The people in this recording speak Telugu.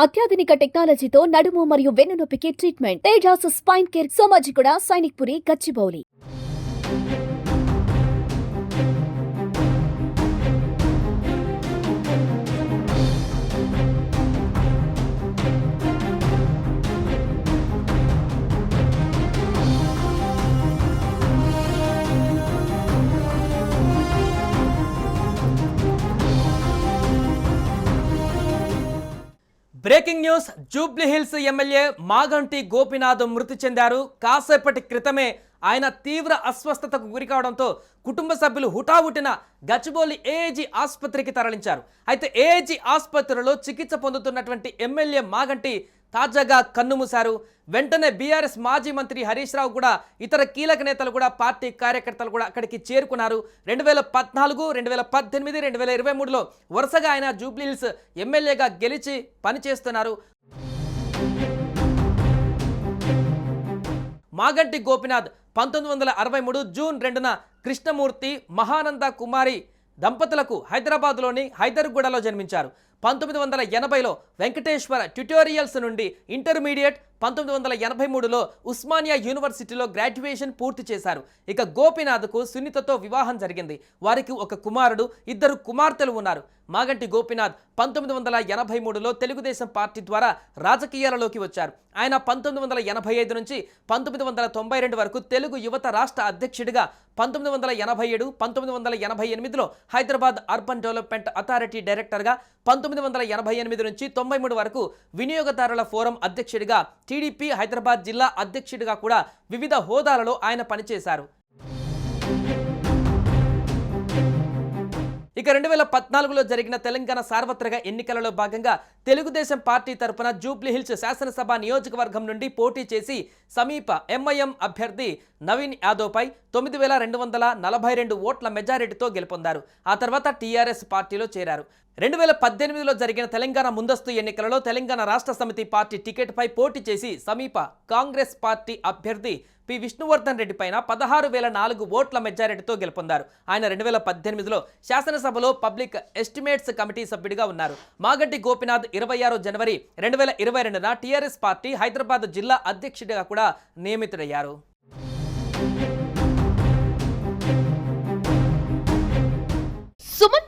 అత్యాధునిక టెక్నాలజీతో నడుము మరియు వెన్నునొప్పికి treatment Tejas spine care Somajiguda Sainikpuri Gachibowli. Breaking news Jubilee Hills MLA Maganti Gopinath మృతి చెందారు. కాసేపటి క్రితమే ఆయన తీవ్ర అస్వస్థతకు గురికావడంతో కుటుంబ సభ్యులు హుటాహుటిన గచ్చిబౌలి ఏఏజీ ఆసుపత్రికి తరలించారు. అయితే ఏఏజీ ఆసుపత్రిలో చికిత్స పొందుతున్నటువంటి ఎమ్మెల్యే మాగంటి తాజాగా కన్నుమూశారు వెంటనే బీఆర్ఎస్ మాజీ మంత్రి హరీష్ రావు కూడా ఇతర కీలక నేతలు కూడా పార్టీ కార్యకర్తలు కూడా అక్కడికి చేరుకున్నారు. రెండు వేల పద్నాలుగు రెండు వేల పద్దెనిమిది రెండు వేల ఇరవై మూడులో వరుసగా ఆయన జూబ్లీహిల్స్ ఎమ్మెల్యేగా గెలిచి పనిచేస్తున్నారు. మాగంటి గోపినాథ్ పంతొమ్మిది వందల అరవై మూడు జూన్ రెండున కృష్ణమూర్తి మహానంద కుమారి దంపతులకు హైదరాబాద్లోని హైదర్గూడలో జన్మించారు. పంతొమ్మిది వందల ఎనభైలో వెంకటేశ్వర ట్యుటోరియల్స్ నుండి ఇంటర్మీడియట్ పంతొమ్మిది వందల ఎనభై మూడులో ఉస్మానియా యూనివర్సిటీలో గ్రాడ్యుయేషన్ పూర్తి చేశారు. ఇక గోపినాథ్కు సునీతతో వివాహం జరిగింది. వారికి ఒక కుమారుడు ఇద్దరు కుమార్తెలు ఉన్నారు. మాగంటి గోపినాథ్ పంతొమ్మిది వందల ఎనభై మూడులో తెలుగుదేశం పార్టీ ద్వారా రాజకీయాలలోకి వచ్చారు. ఆయన పంతొమ్మిది వందల ఎనభై ఐదు నుంచి పంతొమ్మిది వందల తొంభై రెండు వరకు తెలుగు యువత రాష్ట్ర అధ్యక్షుడిగా పంతొమ్మిది వందల ఎనభై ఏడు పంతొమ్మిది వందల ఎనభై ఎనిమిదిలో హైదరాబాద్ అర్బన్ డెవలప్మెంట్ అథారిటీ డైరెక్టర్గా పంతొమ్మిది వందల ఎనభై ఎనిమిది నుంచి తొంభై మూడు వరకు వినియోగదారుల ఫోరం అధ్యక్షుడిగా టీడీపీ హైదరాబాద్ జిల్లా అధ్యక్షుడిగా కూడా వివిధ హోదాలలో ఆయన పనిచేశారు. ఇక రెండు వేల పద్నాలుగులో జరిగిన తెలంగాణ సార్వత్రిక ఎన్నికలలో భాగంగా తెలుగుదేశం పార్టీ తరపున జూబ్లీహిల్స్ శాసనసభ నియోజకవర్గం నుండి పోటీ చేసి సమీప ఎంఐఎం అభ్యర్థి నవీన్ యాదవ్పై తొమ్మిది వేల రెండు వందల నలభై రెండు ఓట్ల మెజారిటీతో గెలుపొందారు. ఆ తర్వాత టీఆర్ఎస్ పార్టీలో చేరారు. రెండు వేల పద్దెనిమిదిలో జరిగిన తెలంగాణ ముందస్తు ఎన్నికలలో తెలంగాణ రాష్ట్ర సమితి పార్టీ టికెట్పై పోటీ చేసి సమీప కాంగ్రెస్ పార్టీ అభ్యర్థి పి. విష్ణువర్ధన్ రెడ్డి పైన పదహారు వేల నాలుగు ఓట్ల మెజారిటీతో గెలుపొందారు. ఆయన రెండు వేల పద్దెనిమిదిలో శాసనసభలో పబ్లిక్ ఎస్టిమేట్స్ కమిటీ సభ్యుడిగా ఉన్నారు. మాగడ్డి గోపినాథ్ ఇరవై ఆరు జనవరి రెండు వేల ఇరవై రెండున టీఆర్ఎస్ పార్టీ హైదరాబాద్ జిల్లా అధ్యక్షుడిగా కూడా నియమితుడయ్యారు.